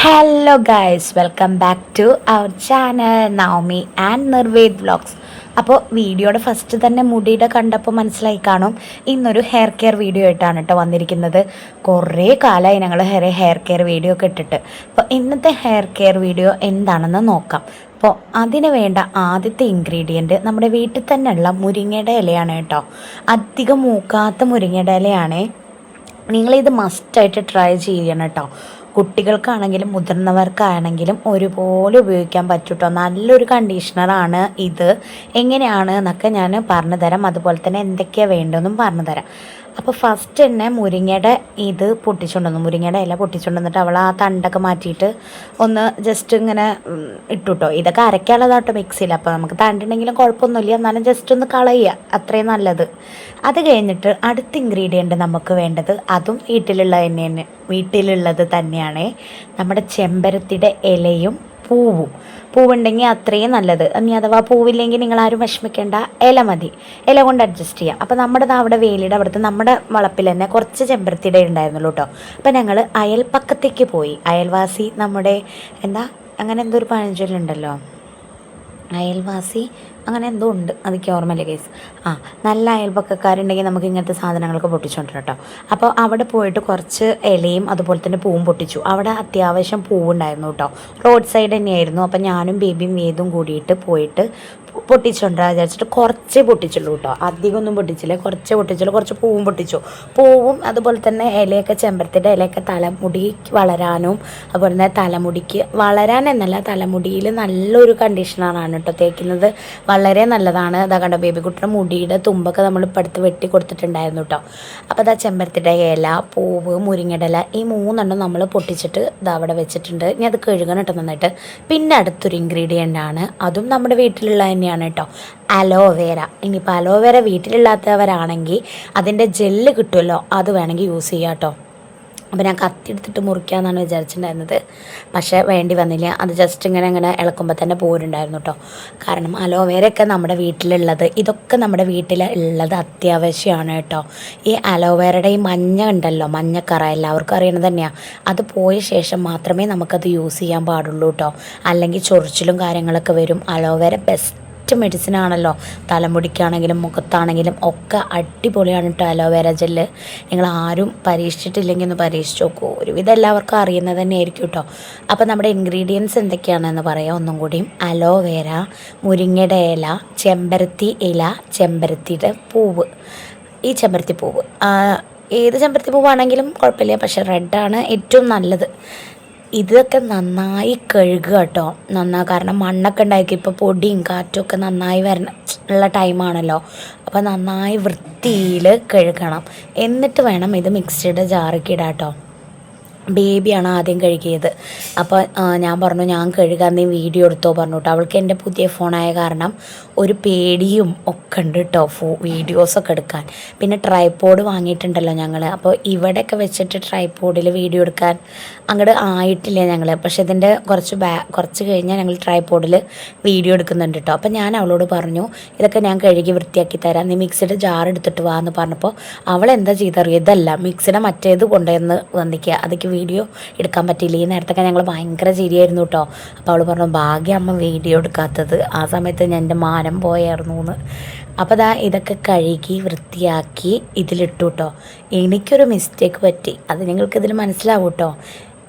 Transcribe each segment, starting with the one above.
Hello guys welcome back to our channel Navami and Nirved vlogs അപ്പോൾ വീഡിയോയുടെ first തന്നെ മുടിയുടെ കണ്ടപ്പോൾ മനസ്സിലായി കാണും. ഇന്നൊരു ഹെയർ കെയർ വീഡിയോ ആയിട്ടാണ് കേട്ടോ വന്നിരിക്കുന്നത്. കുറേ കാലമായി ഞങ്ങൾ ഹെയർ ഹെയർ കെയർ വീഡിയോ ഒക്കെ ഇട്ടിട്ട്. അപ്പോൾ ഇന്നത്തെ ഹെയർ കെയർ വീഡിയോ എന്താണെന്ന് നോക്കാം. അപ്പോൾ അതിന് വേണ്ട ആദ്യത്തെ ഇൻഗ്രീഡിയന്റ് നമ്മുടെ വീട്ടിൽ തന്നെയുള്ള മുരിങ്ങയുടെ ഇലയാണ് കേട്ടോ അധികം മൂക്കാത്ത മുരിങ്ങയുടെ ഇലയാണേ. നിങ്ങളിത് മസ്റ്റായിട്ട് ട്രൈ ചെയ്യണം കേട്ടോ കുട്ടികൾക്കാണെങ്കിലും മുതിർന്നവർക്കാണെങ്കിലും ഒരുപോലെ ഉപയോഗിക്കാൻ പറ്റൂട്ടോ. നല്ലൊരു കണ്ടീഷണറാണ് ഇത്. എങ്ങനെയാണ് എന്നൊക്കെ ഞാൻ പറഞ്ഞുതരാം. അതുപോലെ തന്നെ എന്തൊക്കെയാണ് വേണ്ടതെന്നും പറഞ്ഞു തരാം അപ്പോൾ ഫസ്റ്റ് തന്നെ മുരിങ്ങയുടെ ഇത് പൊട്ടിച്ചുകൊണ്ടുവന്നു മുരിങ്ങയുടെ ഇല പൊട്ടിച്ചുകൊണ്ടുവന്നിട്ട് അവൾ ആ തണ്ടൊക്കെ മാറ്റിയിട്ട് ഒന്ന് ജസ്റ്റ് ഇങ്ങനെ ഇട്ടുട്ടോ. ഇതൊക്കെ അരയ്ക്കാനുള്ളതാട്ടോ മിക്സിയിൽ അപ്പോൾ നമുക്ക് തണ്ടുണ്ടെങ്കിലും കുഴപ്പമൊന്നുമില്ല. എന്നാലും ജസ്റ്റ് ഒന്ന് കളയുക. അത്രയും നല്ലത്. അത് കഴിഞ്ഞിട്ട് അടുത്ത ഇൻഗ്രീഡിയന്റ് നമുക്ക് വേണ്ടത് അതും വീട്ടിലുള്ള തന്നെ വീട്ടിലുള്ളത് തന്നെയാണ്. നമ്മുടെ ചെമ്പരത്തിയുടെ ഇലയും പൂവും. പൂവുണ്ടെങ്കിൽ അത്രയും നല്ലത്. ഇനി അഥവാ പൂവില്ലെങ്കിൽ നിങ്ങൾ ആരും വിഷമിക്കേണ്ട. ഇല മതി. ഇല കൊണ്ട് അഡ്ജസ്റ്റ് ചെയ്യാം. അപ്പോൾ നമ്മുടെ അവിടെ വേലിയുടെ അവിടുത്തെ നമ്മുടെ വളപ്പിൽ തന്നെ കുറച്ച് ചെമ്പരത്തിയുടെ ഉണ്ടായിരുന്നുള്ളൂ കേട്ടോ അപ്പോൾ ഞങ്ങൾ അയൽപ്പക്കത്തേക്ക് പോയി. അയൽവാസി നമ്മുടെ എന്താ? അങ്ങനെ എന്തോ ഒരു പഴഞ്ചൊല്ലുണ്ടല്ലോ. അയൽവാസി അങ്ങനെ എന്തോ ഉണ്ട്. അതൊക്കെ ഓർമ്മയില്ല കേസ് ആ നല്ല അയൽപക്കക്കാരുണ്ടെങ്കിൽ നമുക്ക് ഇങ്ങനത്തെ സാധനങ്ങളൊക്കെ പൊട്ടിച്ചോണ്ട് കേട്ടോ അപ്പോൾ അവിടെ പോയിട്ട് കുറച്ച് ഇലയും അതുപോലെ തന്നെ പൂവും പൊട്ടിച്ചു. അവിടെ അത്യാവശ്യം പൂവുണ്ടായിരുന്നു കേട്ടോ റോഡ് സൈഡ് തന്നെയായിരുന്നു. അപ്പോൾ ഞാനും ബേബിയും വേദും കൂടിയിട്ട് പോയിട്ട് പൊട്ടിച്ചോണ്ടാ വിചാരിച്ചിട്ട് കുറച്ചേ പൊട്ടിച്ചുള്ളൂ കേട്ടോ. അധികമൊന്നും പൊട്ടിച്ചില്ല. കുറച്ചേ പൊട്ടിച്ചുള്ളൂ. കുറച്ച് പൂവും പൊട്ടിച്ചു. പൂവും അതുപോലെ തന്നെ ഇലയൊക്കെ ചെമ്പരത്തിന്റെ ഇലയൊക്കെ തലമുടി വളരാനും അതുപോലെ തന്നെ തലമുടിക്ക് വളരാൻ എന്നല്ല തലമുടിയിൽ നല്ലൊരു കണ്ടീഷണറാണ് കേട്ടോ തേക്കുന്നത്. വളരെ നല്ലതാണ്. അതാ കണ്ടോ ബേബി കുട്ടിയുടെ മുടിയുടെ തുമ്പൊക്കെ നമ്മൾ ഇപ്പടുത്ത് വെട്ടി കൊടുത്തിട്ടുണ്ടായിരുന്നു കേട്ടോ. അപ്പോൾ അതാ ചെമ്പരത്തിന്റെ ഇല പൂവ് മുരിങ്ങടല ഈ മൂന്നെണ്ണം നമ്മൾ പൊട്ടിച്ചിട്ട് ഇതാ അവിടെ വെച്ചിട്ടുണ്ട്. ഇനി അത് കഴുകണം കേട്ടോ നന്നായിട്ട്. പിന്നെ അടുത്തൊരു ഇൻഗ്രീഡിയന്റ് ആണ്. അതും നമ്മുടെ വീട്ടിലുള്ള തന്നെയാണ് കേട്ടോ. അലോവേര ഇനിയിപ്പോൾ അലോവേര വീട്ടിലില്ലാത്തവരാണെങ്കിൽ അതിന്റെ ജെല്ല് കിട്ടുമല്ലോ അത് വേണമെങ്കിൽ യൂസ് ചെയ്യാം കേട്ടോ. അപ്പോൾ ഞാൻ കത്തി എടുത്തിട്ട് മുറിക്കാമെന്നാണ് വിചാരിച്ചിട്ടുണ്ടായിരുന്നത്. പക്ഷേ വേണ്ടി വന്നില്ല. അത് ജസ്റ്റ് ഇങ്ങനെ ഇങ്ങനെ ഇളക്കുമ്പോൾ തന്നെ പോരുണ്ടായിരുന്നു കേട്ടോ. കാരണം അലോവേരയൊക്കെ നമ്മുടെ വീട്ടിലുള്ളത് ഇതൊക്കെ നമ്മുടെ വീട്ടിൽ ഉള്ളത് അത്യാവശ്യമാണ് കേട്ടോ. ഈ അലോവേരയുടെ ഈ മഞ്ഞ ഉണ്ടല്ലോ മഞ്ഞക്കറ എല്ലാവർക്കും അറിയണത് തന്നെയാണ് അത് പോയ ശേഷം മാത്രമേ നമുക്കത് യൂസ് ചെയ്യാൻ പാടുള്ളൂ കേട്ടോ. അല്ലെങ്കിൽ ചൊറിച്ചിലും കാര്യങ്ങളൊക്കെ വരും. അലോവേര ബെസ്റ്റ് ബെസ്റ്റ് മെഡിസിൻ ആണല്ലോ. തലമുടിക്കാണെങ്കിലും മുഖത്താണെങ്കിലും ഒക്കെ അടിപൊളിയാണ് കേട്ടോ അലോവേര ജെല്ല് നിങ്ങൾ ആരും പരീക്ഷിച്ചിട്ടില്ലെങ്കിൽ ഒന്ന് പരീക്ഷിച്ച് നോക്കൂ. ഒരുവിധം എല്ലാവർക്കും അറിയുന്നത് തന്നെ ആയിരിക്കും കേട്ടോ അപ്പോൾ നമ്മുടെ ഇൻഗ്രീഡിയൻസ് എന്തൊക്കെയാണെന്ന് പറയാം. ഒന്നും കൂടിയും അലോവേര മുരിങ്ങയുടെ ഇല ചെമ്പരത്തി ഇല ചെമ്പരത്തിയുടെ പൂവ്. ഈ ചെമ്പരത്തി പൂവ് ഏത് ചെമ്പരത്തി പൂവാണെങ്കിലും കുഴപ്പമില്ല. പക്ഷേ റെഡാണ് ഏറ്റവും നല്ലത്. ഇതൊക്കെ നന്നായി കഴുകുക കേട്ടോ. നന്നാ കാരണം മണ്ണൊക്കെ ഉണ്ടാക്കി ഇപ്പോൾ പൊടിയും കാറ്റും ഒക്കെ നന്നായി വരണം. ഉള്ള ടൈമാണല്ലോ അപ്പോൾ നന്നായി വൃത്തിയിൽ കഴുകണം. എന്നിട്ട് വേണം ഇത് മിക്സിയുടെ ജാറിക്ക് ഇടാം കേട്ടോ. ബേബിയാണ് ആദ്യം കഴുകിയത്. അപ്പോൾ ഞാൻ പറഞ്ഞു ഞാൻ കഴുകാൻ നീ വീഡിയോ എടുത്തോ? പറഞ്ഞു കേട്ടോ അവൾക്ക് എന്റെ പുതിയ ഫോണായ കാരണം ഒരു പേടിയും ഒക്കെ ഉണ്ട് കേട്ടോ ഫോ വീഡിയോസൊക്കെ എടുക്കാൻ. പിന്നെ ട്രൈപോഡ് വാങ്ങിയിട്ടുണ്ടല്ലോ ഞങ്ങൾ അപ്പോൾ ഇവിടെയൊക്കെ വെച്ചിട്ട് ട്രൈപോഡിൽ വീഡിയോ എടുക്കാൻ അങ്ങോട്ട് ആയിട്ടില്ല ഞങ്ങൾ പക്ഷേ ഇതിന്റെ കുറച്ച് ബാ കുറച്ച് കഴിഞ്ഞാൽ ഞങ്ങൾ ട്രൈപോഡിൽ വീഡിയോ എടുക്കുന്നുണ്ട് കേട്ടോ അപ്പോൾ ഞാൻ അവളോട് പറഞ്ഞു ഇതൊക്കെ ഞാൻ കഴുകി വൃത്തിയാക്കി തരാം. നീ മിക്സിയുടെ ജാർ എടുത്തിട്ട് വാ എന്ന് പറഞ്ഞപ്പോൾ അവൾ എന്താ ചെയ്തറിയോ? ഇതല്ല മിക്സിയുടെ മറ്റേത് കൊണ്ടുവന്ന് വന്നിക്കുക അതൊക്കെ വീഡിയോ എടുക്കാൻ പറ്റിയില്ല. ഈ നേരത്തൊക്കെ ഞങ്ങൾ ഭയങ്കര ചിരിയായിരുന്നു കേട്ടോ അപ്പോൾ അവൾ പറഞ്ഞു ഭാഗ്യം അമ്മ വീഡിയോ എടുക്കാത്തത്. ആ സമയത്ത് ഞാൻ എന്റെ മാനം പോയായിരുന്നു എന്ന് അപ്പോൾ ദാ ഇതൊക്കെ കഴുകി വൃത്തിയാക്കി ഇതിലിട്ടു കേട്ടോ എനിക്കൊരു മിസ്റ്റേക്ക് പറ്റി. അത് നിങ്ങൾക്കിതിൽ മനസ്സിലാവും കേട്ടോ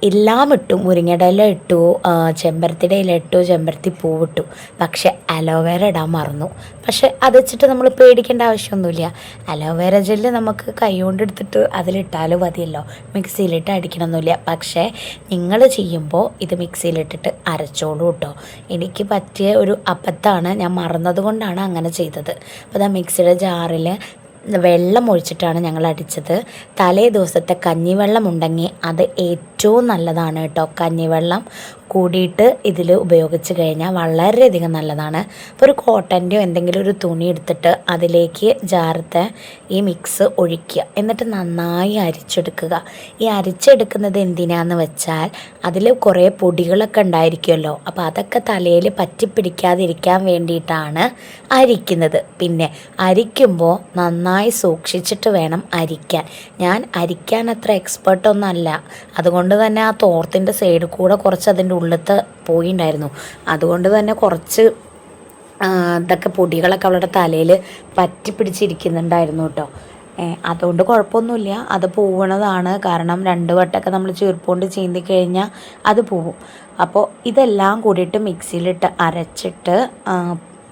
എല്ലാം ഇട്ടു. മുരിങ്ങയുടെ ഇല ഇട്ടു ചെമ്പരത്തിയുടെ ഇല ഇട്ടു ചെമ്പരത്തി പൂവിട്ടു. പക്ഷെ അലോവേര ഇടാൻ മറന്നു. പക്ഷെ അത് വെച്ചിട്ട് നമ്മൾ പേടിക്കേണ്ട ആവശ്യമൊന്നുമില്ല. അലോവേര ജെല്ല് നമുക്ക് കൈ കൊണ്ട് എടുത്തിട്ട് അതിലിട്ടാലും മതിയല്ലോ. മിക്സിയിലിട്ട് അടിക്കണമെന്നില്ല പക്ഷേ നിങ്ങൾ ചെയ്യുമ്പോൾ ഇത് മിക്സിയിലിട്ടിട്ട് അരച്ചോളൂ കേട്ടോ. എനിക്ക് പറ്റിയ ഒരു അബദ്ധമാണ്. ഞാൻ മറന്നത് കൊണ്ടാണ് അങ്ങനെ ചെയ്തത്. അപ്പോൾ ഇതാ മിക്സിയുടെ ജാറിൽ വെള്ളം ഒഴിച്ചിട്ടാണ് ഞങ്ങൾ അടിച്ചത്. തലേ ദിവസത്തെ കഞ്ഞിവെള്ളം ഉണ്ടെങ്കിൽ അത് ഏറ്റവും നല്ലതാണ് കേട്ടോ കഞ്ഞിവെള്ളം. കൂടിയിട്ട് ഇതിൽ ഉപയോഗിച്ച് കഴിഞ്ഞാൽ വളരെയധികം നല്ലതാണ്. ഇപ്പോൾ ഒരു കോട്ടന്റെയോ എന്തെങ്കിലും ഒരു തുണി എടുത്തിട്ട് അതിലേക്ക് ജാറത്തെ ഈ മിക്സ് ഒഴിക്കുക. എന്നിട്ട് നന്നായി അരിച്ചെടുക്കുക. ഈ അരിച്ചെടുക്കുന്നത് എന്തിനാന്ന് വെച്ചാൽ അതിൽ കുറേ പൊടികളൊക്കെ ഉണ്ടായിരിക്കുമല്ലോ. അപ്പോൾ അതൊക്കെ തലയിൽ പറ്റിപ്പിടിക്കാതിരിക്കാൻ വേണ്ടിയിട്ടാണ് അരിക്കുന്നത്. പിന്നെ അരിക്കുമ്പോൾ നന്നായി സൂക്ഷിച്ചിട്ട് വേണം അരിക്കാൻ. ഞാൻ അരിക്കാൻ അത്ര എക്സ്പേർട്ടൊന്നും അല്ല അതുകൊണ്ട് തന്നെ ആ തോർത്തിന്റെ സൈഡിൽ കൂടെ കുറച്ച് അതിന്റെ ഉള്ളിലത്തെ പോയിണ്ടായിരുന്നു. അതുകൊണ്ട് തന്നെ കുറച്ച് ഇതൊക്കെ പൊടികളൊക്കെ അവളുടെ തലയിൽ പറ്റി പിടിച്ചിരിക്കുന്നുണ്ടായിരുന്നു കേട്ടോ. അതുകൊണ്ട് കുഴപ്പമൊന്നുമില്ല. അത് പോവണതാണ്. കാരണം രണ്ട് വട്ടമൊക്കെ നമ്മൾ ചീർപ്പുകൊണ്ട് ചീന്തി കഴിഞ്ഞാൽ അത് പോവും. അപ്പോൾ ഇതെല്ലാം കൂടിയിട്ട് മിക്സിയിലിട്ട് അരച്ചിട്ട്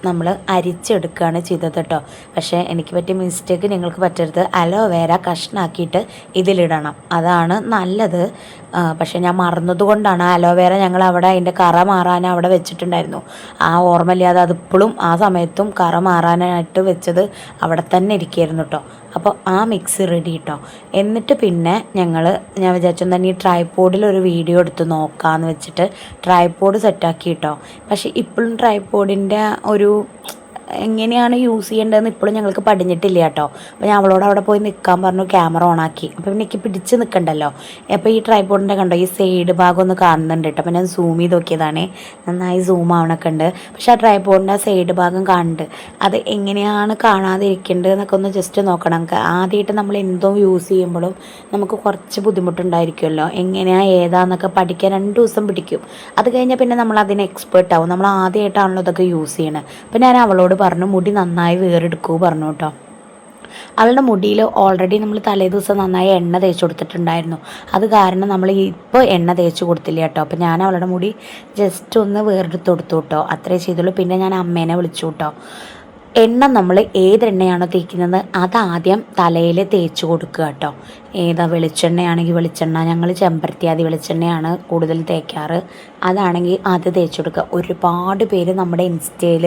നമ്മൾ അരിച്ചെടുക്കുകയാണ് ചെയ്തത് കേട്ടോ. പക്ഷേ എനിക്ക് പറ്റിയ മിസ്റ്റേക്ക് നിങ്ങൾക്ക് പറ്റരുത്. അലോവേര കഷ്ണാക്കിയിട്ട് ഇതിലിടണം. അതാണ് നല്ലത്. പക്ഷേ ഞാൻ മറന്നതുകൊണ്ടാണ് അലോവേര ഞങ്ങൾ അവിടെ അതിന്റെ കറ മാറാൻ അവിടെ വെച്ചിട്ടുണ്ടായിരുന്നു. ആ ഓർമ്മയില്ലാതെ അതിപ്പോഴും ആ സമയത്തും കറ മാറാനായിട്ട് വെച്ചത് അവിടെ തന്നെ ഇരിക്കുകയായിരുന്നു കേട്ടോ അപ്പോൾ ആ മിക്സ് റെഡി കേട്ടോ എന്നിട്ട് പിന്നെ ഞങ്ങൾ ഞാൻ വിചാരിച്ചു തന്നെ ഈ ട്രൈപോഡിൽ ഒരു വീഡിയോ എടുത്ത് നോക്കാമെന്ന് വെച്ചിട്ട് ട്രൈപോഡ് സെറ്റാക്കി കേട്ടോ പക്ഷേ ഇപ്പോഴും ട്രൈപോഡിന്റെ ഒരു എങ്ങനെയാണ് യൂസ് ചെയ്യേണ്ടതെന്ന് ഇപ്പോഴും ഞങ്ങൾക്ക് പഠിഞ്ഞിട്ടില്ല കേട്ടോ. അപ്പോൾ ഞാൻ അവളോട് അവിടെ പോയി നിൽക്കാൻ പറഞ്ഞു ക്യാമറ ഓണാക്കി അപ്പോൾ പിന്നെ എനിക്ക് പിടിച്ച് നിൽക്കണ്ടല്ലോ അപ്പോൾ ഈ ട്രൈപോഡിന്റെ കണ്ടോ ഈ സൈഡ് ഭാഗം ഒന്ന് കാണുന്നുണ്ട് കേട്ടോ. അപ്പോൾ ഞാൻ സൂം ചെയ്ത് നോക്കിയതാണ്. നന്നായി സൂം ആവണൊക്കെ ഉണ്ട്. പക്ഷേ ആ ട്രൈപോഡിന്റെ ആ സൈഡ് ഭാഗം കാണുന്നുണ്ട് അത് എങ്ങനെയാണ് കാണാതിരിക്കേണ്ടത് എന്നൊക്കെ ഒന്ന് ജസ്റ്റ് നോക്കണം. നമുക്ക് ആദ്യമായിട്ട് നമ്മൾ എന്തോ യൂസ് ചെയ്യുമ്പോഴും നമുക്ക് കുറച്ച് ബുദ്ധിമുട്ടുണ്ടായിരിക്കുമല്ലോ. എങ്ങനെയാണ് ഏതാന്നൊക്കെ പഠിക്കാൻ രണ്ട് ദിവസം പിടിക്കും. അത് കഴിഞ്ഞാൽ പിന്നെ നമ്മൾ അതിന് എക്സ്പേർട്ട് ആവും. നമ്മൾ ആദ്യമായിട്ടാണല്ലോ ഇതൊക്കെ യൂസ് ചെയ്യണത് അപ്പോൾ ഞാൻ അവളോട് പറഞ്ഞു മുടി നന്നായി വേറെടുക്കൂ പറഞ്ഞു കേട്ടോ. അവളുടെ മുടിയിൽ ഓൾറെഡി നമ്മൾ തലേ ദിവസം നന്നായി എണ്ണ തേച്ച് കൊടുത്തിട്ടുണ്ടായിരുന്നു. അത് കാരണം നമ്മൾ ഇപ്പോൾ എണ്ണ തേച്ച് കൊടുത്തില്ല കേട്ടോ. അപ്പോൾ ഞാൻ അവളുടെ മുടി ജസ്റ്റ് ഒന്ന് വേറെടുത്ത് കൊടുത്തു കേട്ടോ. അത്രേ ചെയ്തുള്ളൂ. പിന്നെ ഞാൻ അമ്മേനെ വിളിച്ചു കേട്ടോ. എണ്ണ നമ്മൾ ഏതെണ്ണയാണോ തേക്കുന്നത്? അതാദ്യം തലയിൽ തേച്ച് കൊടുക്കുക കേട്ടോ. ഏതാ വെളിച്ചെണ്ണയാണെങ്കിൽ വെളിച്ചെണ്ണ ഞങ്ങൾ ചെമ്പരത്തിയാതി വെളിച്ചെണ്ണയാണ് കൂടുതൽ തേക്കാറ്. അതാണെങ്കിൽ അത് തേച്ച് കൊടുക്കുക. ഒരുപാട് പേര് നമ്മുടെ ഇൻസ്റ്റയിൽ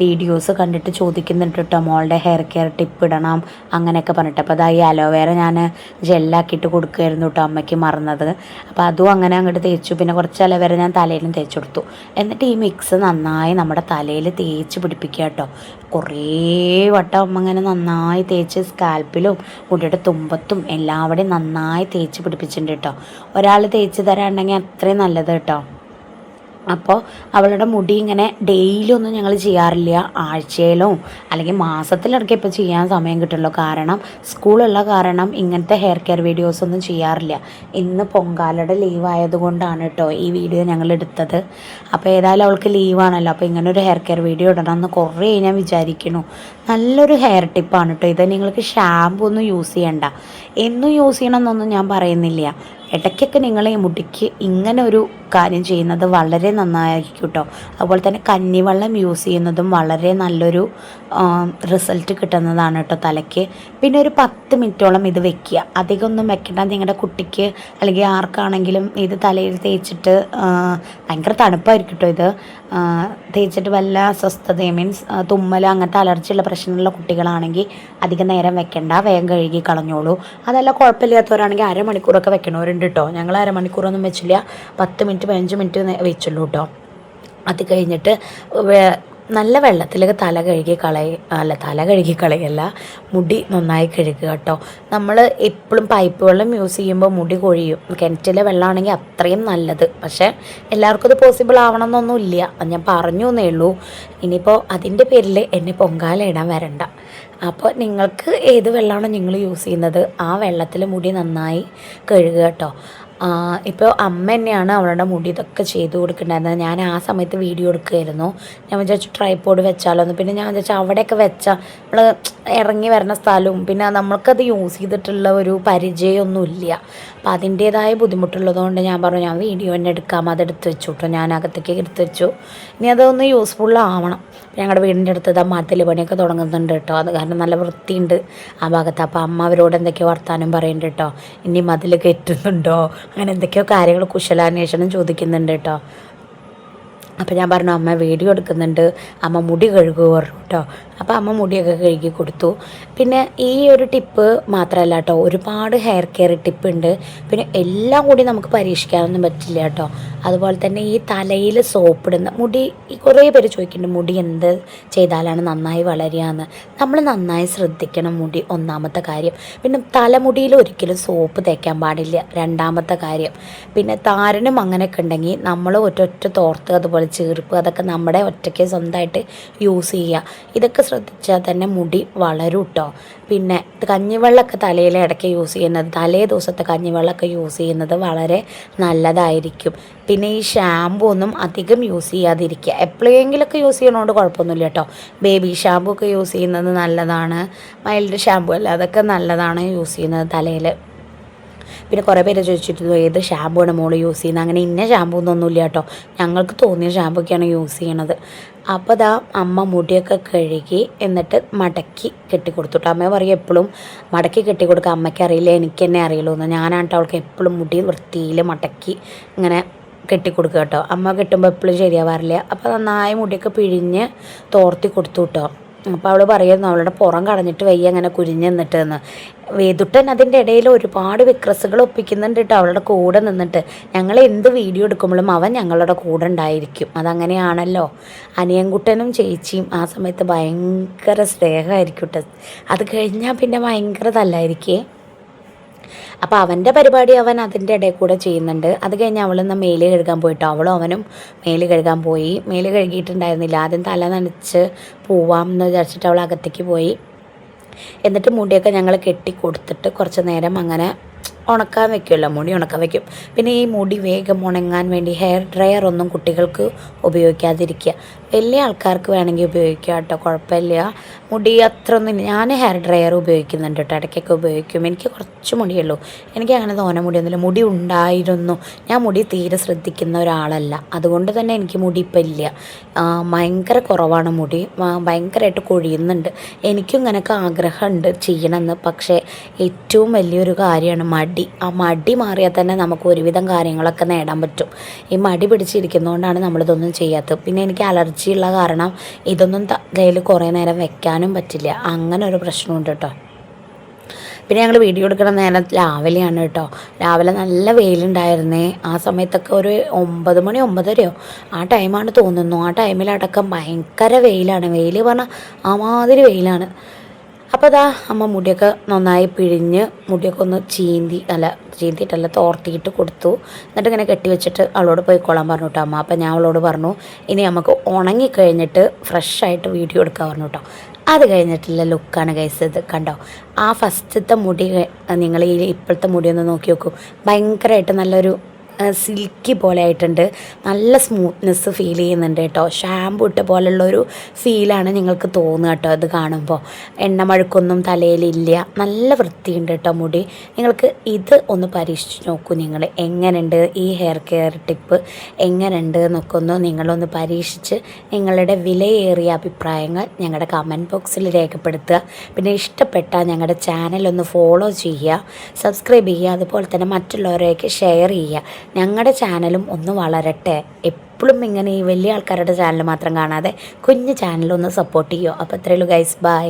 വീഡിയോസ് കണ്ടിട്ട് ചോദിക്കുന്നുണ്ട് കേട്ടോ. മോളുടെ ഹെയർ കെയർ ടിപ്പ് ഇടണം അങ്ങനെയൊക്കെ പറഞ്ഞിട്ട്. അപ്പോൾ അതായി അലോവേറ ഞാൻ ജെല്ലാക്കിയിട്ട് കൊടുക്കുമായിരുന്നു കേട്ടോ അമ്മയ്ക്ക് മറന്നത്. അപ്പോൾ അതും അങ്ങനെ അങ്ങോട്ട് തേച്ചു. പിന്നെ കുറച്ച് അലോവേര ഞാൻ തലയിലും തേച്ച് കൊടുത്തു. എന്നിട്ട് ഈ മിക്സ് നന്നായി നമ്മുടെ തലയിൽ തേച്ച് പിടിപ്പിക്കുക കേട്ടോ. കുറേ വട്ടം അമ്മ ഇങ്ങനെ നന്നായി തേച്ച് സ്കാൽപ്പിലും കുട്ടിയുടെ തുമ്പത്തും എല്ലാവിടെയും നന്നായി തേച്ച് പിടിപ്പിച്ചിട്ടുണ്ട് കേട്ടോ ഒരാൾ തേച്ച് തരാണ്ടെങ്കിൽ അത്രയും നല്ലത് കേട്ടോ അപ്പോൾ അവളുടെ മുടി ഇങ്ങനെ ഡെയിലി ഒന്നും ഞങ്ങൾ ചെയ്യാറില്ല. ആഴ്ചയിലോ അല്ലെങ്കിൽ മാസത്തിലിടയ്ക്ക് ഇപ്പോൾ ചെയ്യാൻ സമയം കിട്ടുള്ളൂ. കാരണം സ്കൂളുള്ള കാരണം ഇങ്ങനത്തെ ഹെയർ കെയർ വീഡിയോസ് ഒന്നും ചെയ്യാറില്ല. ഇന്ന് പൊങ്കാലയുടെ ലീവ് ആയതുകൊണ്ടാണ് കേട്ടോ ഈ വീഡിയോ ഞങ്ങൾ എടുത്തത്. അപ്പോൾ ഏതായാലും അവൾക്ക് ലീവാണല്ലോ അപ്പോൾ ഇങ്ങനെ ഒരു ഹെയർ കെയർ വീഡിയോ ഇടണം എന്ന് കുറേ ഞാൻ വിചാരിക്കുന്നു. നല്ലൊരു ഹെയർ ടിപ്പാണ് കേട്ടോ ഇത് നിങ്ങൾക്ക് ഷാമ്പു ഒന്നും യൂസ് ചെയ്യണ്ട. എന്നും യൂസ് ചെയ്യണമെന്നൊന്നും ഞാൻ പറയുന്നില്ല. ഇടയ്ക്കൊക്കെ നിങ്ങൾ ഈ മുടിക്ക് ഇങ്ങനെ ഒരു കാര്യം ചെയ്യുന്നത് വളരെ നന്നായിരിക്കും കേട്ടോ അതുപോലെ തന്നെ കഞ്ഞിവെള്ളം യൂസ് ചെയ്യുന്നതും വളരെ നല്ലൊരു റിസൾട്ട് കിട്ടുന്നതാണ് കേട്ടോ തലയ്ക്ക്. പിന്നെ ഒരു പത്ത് മിനിറ്റോളം ഇത് വെക്കുക. അധികം ഒന്നും വെക്കേണ്ട. നിങ്ങളുടെ കുട്ടിക്ക് അല്ലെങ്കിൽ ആർക്കാണെങ്കിലും ഇത് തലയിൽ തേച്ചിട്ട് ഭയങ്കര തണുപ്പായിരിക്കും കേട്ടോ ഇത്. തേച്ചിട്ട് വല്ല അസ്വസ്ഥതയും മീൻസ് തുമ്മൽ അങ്ങനത്തെ അലർജിയുള്ള പ്രശ്നമുള്ള കുട്ടികളാണെങ്കിൽ അധികം നേരം വെക്കണ്ട. വേഗം കഴുകി കളഞ്ഞോളൂ. അതല്ല കുഴപ്പമില്ലാത്തവരാണെങ്കിൽ അരമണിക്കൂറൊക്കെ വെക്കണവരുണ്ട് കേട്ടോ ഞങ്ങൾ അരമണിക്കൂറൊന്നും വെച്ചില്ല. പത്ത് മിനിറ്റ് പതിനഞ്ച് മിനിറ്റ് വെച്ചുള്ളൂ കേട്ടോ അത് കഴിഞ്ഞിട്ട് നല്ല വെള്ളത്തിലൊക്കെ തല കഴുകി കളയ അല്ല തല കഴുകി കളയല്ല മുടി നന്നായി കഴുകുക കേട്ടോ. നമ്മൾ എപ്പോഴും പൈപ്പ് വെള്ളം യൂസ് ചെയ്യുമ്പോൾ മുടി കൊഴിയും. കിണറ്റിലെ വെള്ളമാണെങ്കിൽ അത്രയും നല്ലത്. പക്ഷേ എല്ലാവർക്കും അത് പോസിബിൾ ആവണമെന്നൊന്നുമില്ല. ഞാൻ പറഞ്ഞു എന്നേ ഉള്ളൂ. ഇനിയിപ്പോൾ അതിന്റെ പേരിൽ എന്നെ പൊങ്കാല ഇടാൻ വരണ്ട. അപ്പോൾ നിങ്ങൾക്ക് ഏത് വെള്ളമാണോ നിങ്ങൾ യൂസ് ചെയ്യുന്നത്? ആ വെള്ളത്തിൽ മുടി നന്നായി കഴുകുക കേട്ടോ. ഇപ്പോൾ അമ്മ തന്നെയാണ് അവളുടെ മുടി ഇതൊക്കെ ചെയ്തു കൊടുക്കുന്നുണ്ടായിരുന്നത് ഞാൻ ആ സമയത്ത് വീഡിയോ എടുക്കുമായിരുന്നു ഞാൻ വിചാരിച്ചു ട്രൈപോഡ് വെച്ചാലോ എന്ന് പിന്നെ ഞാൻ വിചാരിച്ചു അവിടെയൊക്കെ വെച്ചാൽ നമ്മൾ ഇറങ്ങി വരുന്ന സ്ഥലവും. പിന്നെ നമ്മൾക്കത് യൂസ് ചെയ്തിട്ടുള്ള ഒരു പരിചയമൊന്നുമില്ല അപ്പോൾ അതിന്റേതായ ബുദ്ധിമുട്ടുള്ളതുകൊണ്ട് ഞാൻ പറഞ്ഞു ഞാൻ വീഡിയോ തന്നെ എടുക്കാം. അതെടുത്ത് വെച്ചു കേട്ടോ ഞാൻ അകത്തേക്ക് എടുത്ത് വെച്ചു. ഇനി അതൊന്ന് യൂസ്ഫുൾ ആവണം. ഞങ്ങളുടെ വീടിന്റെ അടുത്ത് ഇതാ മതിൽ പണിയൊക്കെ തുടങ്ങുന്നുണ്ട് കേട്ടോ അത് കാരണം നല്ല വൃത്തിയുണ്ട് ആ ഭാഗത്ത്. അപ്പോൾ അമ്മ അവരോട് എന്തൊക്കെയോ വർത്താനം പറയുന്നുണ്ട് കേട്ടോ ഇനി മതിൽ കയറ്റുന്നുണ്ടോ? അങ്ങനെ എന്തൊക്കെയോ കാര്യങ്ങൾ കുശലാന്വേഷണം ചോദിക്കുന്നുണ്ട് കേട്ടോ അപ്പോൾ ഞാൻ പറഞ്ഞു അമ്മ വീഡിയോ എടുക്കുന്നുണ്ട്. അമ്മ മുടി കഴുകുക പറഞ്ഞു കേട്ടോ. അപ്പോൾ അമ്മ മുടിയൊക്കെ കഴുകി കൊടുത്തു. പിന്നെ ഈ ഒരു ടിപ്പ് മാത്രമല്ല കേട്ടോ ഒരുപാട് ഹെയർ കെയർ ടിപ്പ് ഉണ്ട്. പിന്നെ എല്ലാം കൂടി നമുക്ക് പരീക്ഷിക്കാനൊന്നും പറ്റില്ല കേട്ടോ. അതുപോലെ തന്നെ ഈ തലയിൽ സോപ്പ് ഇടുന്ന മുടി ഈ കുറേ പേര് ചോദിക്കുന്നുണ്ട് മുടി എന്ത് ചെയ്താലാണ് നന്നായി വളരുകയെന്ന്? നമ്മൾ നന്നായി ശ്രദ്ധിക്കണം മുടി ഒന്നാമത്തെ കാര്യം. പിന്നെ തലമുടിയിൽ ഒരിക്കലും സോപ്പ് തേക്കാൻ പാടില്ല രണ്ടാമത്തെ കാര്യം. പിന്നെ താരനും അങ്ങനെയൊക്കെ ഉണ്ടെങ്കിൽ നമ്മൾ ഒറ്റൊറ്റ തോർത്ത് അതുപോലെ ചീർപ്പ് അതൊക്കെ നമ്മുടെ ഒറ്റയ്ക്ക് സ്വന്തമായിട്ട് യൂസ് ചെയ്യുക. ഇതൊക്കെ ശ്രദ്ധിച്ചാൽ തന്നെ മുടി വളരും കേട്ടോ പിന്നെ കഞ്ഞിവെള്ളമൊക്കെ തലയിൽ ഇടയ്ക്ക് യൂസ് ചെയ്യുന്നത് തലേ ദിവസത്തെ കഞ്ഞിവെള്ളമൊക്കെ യൂസ് ചെയ്യുന്നത് വളരെ നല്ലതായിരിക്കും. പിന്നെ ഈ ഷാമ്പു ഒന്നും അധികം യൂസ് ചെയ്യാതിരിക്കുക. എപ്പോഴെങ്കിലുമൊക്കെ യൂസ് ചെയ്യണോണ്ട് കുഴപ്പമൊന്നുമില്ല കേട്ടോ ബേബി ഷാമ്പു ഒക്കെ യൂസ് ചെയ്യുന്നത് നല്ലതാണ്. മൈൽഡ് ഷാമ്പു അല്ല അതൊക്കെ നല്ലതാണ് യൂസ് ചെയ്യുന്നത് തലയിൽ. പിന്നെ കുറേ പേര് ചോദിച്ചിരുന്നു ഏത് ഷാമ്പുവാണ് മോൾ യൂസ് ചെയ്യുന്നത്. അങ്ങനെ ഇന്ന ഷാമ്പു ഒന്നുമില്ല കേട്ടോ. ഞങ്ങൾക്ക് തോന്നിയ ഷാമ്പൊക്കെയാണ് യൂസ് ചെയ്യണത്. അപ്പോൾ ദാ അമ്മ മുടിയൊക്കെ കഴുകി എന്നിട്ട് മടക്കി കെട്ടിക്കൊടുത്തു കേട്ടോ. അമ്മ പറയും എപ്പോഴും മടക്കി കെട്ടിക്കൊടുക്കുക അമ്മയ്ക്ക് അറിയില്ല എനിക്ക് തന്നെ അറിയുള്ളൂ എന്ന്. ഞാനാണ്ട്ടോ അവൾക്ക് എപ്പോഴും മുടി വൃത്തിയിൽ മടക്കി ഇങ്ങനെ കെട്ടിക്കൊടുക്കുക കേട്ടോ. അമ്മ കെട്ടുമ്പോൾ എപ്പോഴും ശരിയാവാറില്ല. അപ്പോൾ നന്നായി മുടിയൊക്കെ പിഴിഞ്ഞ് തോർത്തി കൊടുത്തു കേട്ടോ. അപ്പോൾ അവൾ പറയുന്നു അവളുടെ പുറം കടഞ്ഞിട്ട് വയ്യ അങ്ങനെ കുരിഞ്ഞ് നിന്നിട്ട് എന്ന് വേദുട്ടൻ അതിന്റെ ഇടയിൽ ഒരുപാട് വിക്രസുകൾ ഒപ്പിക്കുന്നുണ്ട് കേട്ടോ അവളുടെ കൂടെ നിന്നിട്ട്. ഞങ്ങൾ എന്ത് വീഡിയോ എടുക്കുമ്പോഴും അവൻ ഞങ്ങളുടെ കൂടെ ഉണ്ടായിരിക്കും. അതങ്ങനെയാണല്ലോ. അനിയൻകുട്ടനും ചേച്ചിയും ആ സമയത്ത് ഭയങ്കര സ്നേഹമായിരിക്കും കേട്ടോ. അത് കഴിഞ്ഞാൽ പിന്നെ ഭയങ്കര തല്ലായിരിക്കേ? അപ്പോൾ അവന്റെ പരിപാടി അവൻ അതിന്റെ ഇടയിൽ കൂടെ ചെയ്യുന്നുണ്ട്. അത് കഴിഞ്ഞ് അവളൊന്ന് മേൽ കഴുകാൻ പോയിട്ടോ. അവളും അവനും മേൽ കഴുകാൻ പോയി. മേൽ കഴുകിയിട്ടുണ്ടായിരുന്നില്ല. ആദ്യം തല നനച്ച് പോവാം എന്ന് വിചാരിച്ചിട്ട് അവൾ അകത്തേക്ക് പോയി. എന്നിട്ട് മുടിയൊക്കെ ഞങ്ങൾ കെട്ടി കൊടുത്തിട്ട് കുറച്ച് നേരം അങ്ങനെ ഉണക്കാൻ വെക്കുമല്ലോ മുടി ഉണക്കാൻ വെക്കും. പിന്നെ ഈ മുടി വേഗം ഉണങ്ങാൻ വേണ്ടി ഹെയർ ഡ്രയർ ഒന്നും കുട്ടികൾക്ക് ഉപയോഗിക്കാതിരിക്കുക. വലിയ ആൾക്കാർക്ക് വേണമെങ്കിൽ ഉപയോഗിക്കാം കേട്ടോ. കുഴപ്പമില്ല. മുടി അത്ര ഒന്നും ഞാൻ ഹെയർ ഡ്രയർ ഉപയോഗിക്കുന്നുണ്ട് കേട്ടോ. ഇടയ്ക്കൊക്കെ ഉപയോഗിക്കും. എനിക്ക് കുറച്ച് മുടിയുള്ളൂ. എനിക്ക് അങ്ങനെ തോന്നെ മുടിയൊന്നുമില്ല. മുടി ഉണ്ടായിരുന്നു. ഞാൻ മുടി തീരെ ശ്രദ്ധിക്കുന്ന ഒരാളല്ല. അതുകൊണ്ട് തന്നെ എനിക്ക് മുടി ഇപ്പം ഇല്ല. ഭയങ്കര കുറവാണ് മുടി. ഭയങ്കരമായിട്ട് കൊഴിയുന്നുണ്ട്. എനിക്കും ഇങ്ങനെയൊക്കെ ആഗ്രഹമുണ്ട് ചെയ്യണമെന്ന്. പക്ഷേ ഏറ്റവും വലിയൊരു കാര്യമാണ് മടി. ആ മടി മാറിയാൽ തന്നെ നമുക്ക് ഒരുവിധം കാര്യങ്ങളൊക്കെ നേടാൻ പറ്റും. ഈ മടി പിടിച്ചിരിക്കുന്നതുകൊണ്ടാണ് നമ്മളിതൊന്നും ചെയ്യാത്തത്. പിന്നെ എനിക്ക് അലർജി ഉള്ള കാരണം ഇതൊന്നും കയ്യിൽ കുറേ നേരം വെക്കാനും പറ്റില്ല. അങ്ങനെ ഒരു പ്രശ്നമുണ്ട് കേട്ടോ. പിന്നെ ഞങ്ങൾ വീഡിയോ എടുക്കുന്ന നേരം രാവിലെയാണ് കേട്ടോ. രാവിലെ നല്ല വെയിലുണ്ടായിരുന്നേ. ആ സമയത്തൊക്കെ ഒരു ഒമ്പത് മണി ഒമ്പതരയോ? ആ ടൈമാണ് തോന്നുന്നു. ആ ടൈമിലടക്കം ഭയങ്കര വെയിലാണ്. വെയിൽ പറഞ്ഞാൽ ആ മാതിരി വെയിലാണ്. അപ്പോൾ അതാ അമ്മ മുടിയൊക്കെ നന്നായി പിഴിഞ്ഞ് മുടിയൊക്കെ ഒന്ന് ചീന്തി അല്ല ചീന്തിയിട്ടല്ല തോർത്തിയിട്ട് കൊടുത്തു. എന്നിട്ട് ഇങ്ങനെ കെട്ടി വെച്ചിട്ട് അവളോട് പോയിക്കോളാൻ പറഞ്ഞു കേട്ടോ അമ്മ. അപ്പോൾ ഞാൻ അവളോട് പറഞ്ഞു ഇനി നമുക്ക് ഉണങ്ങിക്കഴിഞ്ഞിട്ട് ഫ്രഷായിട്ട് വീഡിയോ എടുക്കാൻ പറഞ്ഞു കേട്ടോ അത് കഴിഞ്ഞിട്ടുള്ള ലുക്കാണ് ഗൈസ് ഇത് കണ്ടോ? ആ ഫസ്റ്റത്തെ മുടി നിങ്ങൾ ഈ ഇപ്പോഴത്തെ മുടിയൊന്ന് നോക്കി നോക്കൂ. ഭയങ്കരമായിട്ട് നല്ലൊരു സിൽക്കി പോലെ ആയിട്ടുണ്ട്. നല്ല സ്മൂത്ത്നെസ് ഫീൽ ചെയ്യുന്നുണ്ട് കേട്ടോ. ഷാമ്പു ഇട്ട പോലുള്ളൊരു ഫീലാണ് നിങ്ങൾക്ക് തോന്നുക കേട്ടോ അത് കാണുമ്പോൾ എണ്ണമഴുക്കൊന്നും തലയിലില്ല നല്ല വൃത്തിയുണ്ട് കേട്ടോ മുടി. നിങ്ങൾക്ക് ഇത് ഒന്ന് പരീക്ഷിച്ച് നോക്കൂ നിങ്ങൾ എങ്ങനെയുണ്ട് ഈ ഹെയർ കെയർ ടിപ്പ് എങ്ങനെയുണ്ട് എന്നൊക്കെ ഒന്ന് നിങ്ങളൊന്ന് പരീക്ഷിച്ച് നിങ്ങളുടെ വിലയേറിയ അഭിപ്രായങ്ങൾ ഞങ്ങളുടെ കമന്റ് ബോക്സിൽ രേഖപ്പെടുത്തുക. പിന്നെ ഇഷ്ടപ്പെട്ടാൽ ഞങ്ങളുടെ ചാനൽ ഒന്ന് ഫോളോ ചെയ്യുക. സബ്സ്ക്രൈബ് ചെയ്യുക. അതുപോലെ തന്നെ മറ്റുള്ളവരെയൊക്കെ ഷെയർ ചെയ്യുക. ഞങ്ങളുടെ ചാനലും ഒന്ന് വളരട്ടെ. എപ്പോഴും ഇങ്ങനെ ഈ വലിയ ആൾക്കാരുടെ ചാനൽ മാത്രം കാണാതെ കുഞ്ഞു ചാനലൊന്ന് സപ്പോർട്ട് ചെയ്യുമോ അപ്പോൾ ഇത്രയുള്ളൂ ഗൈസ് ബൈ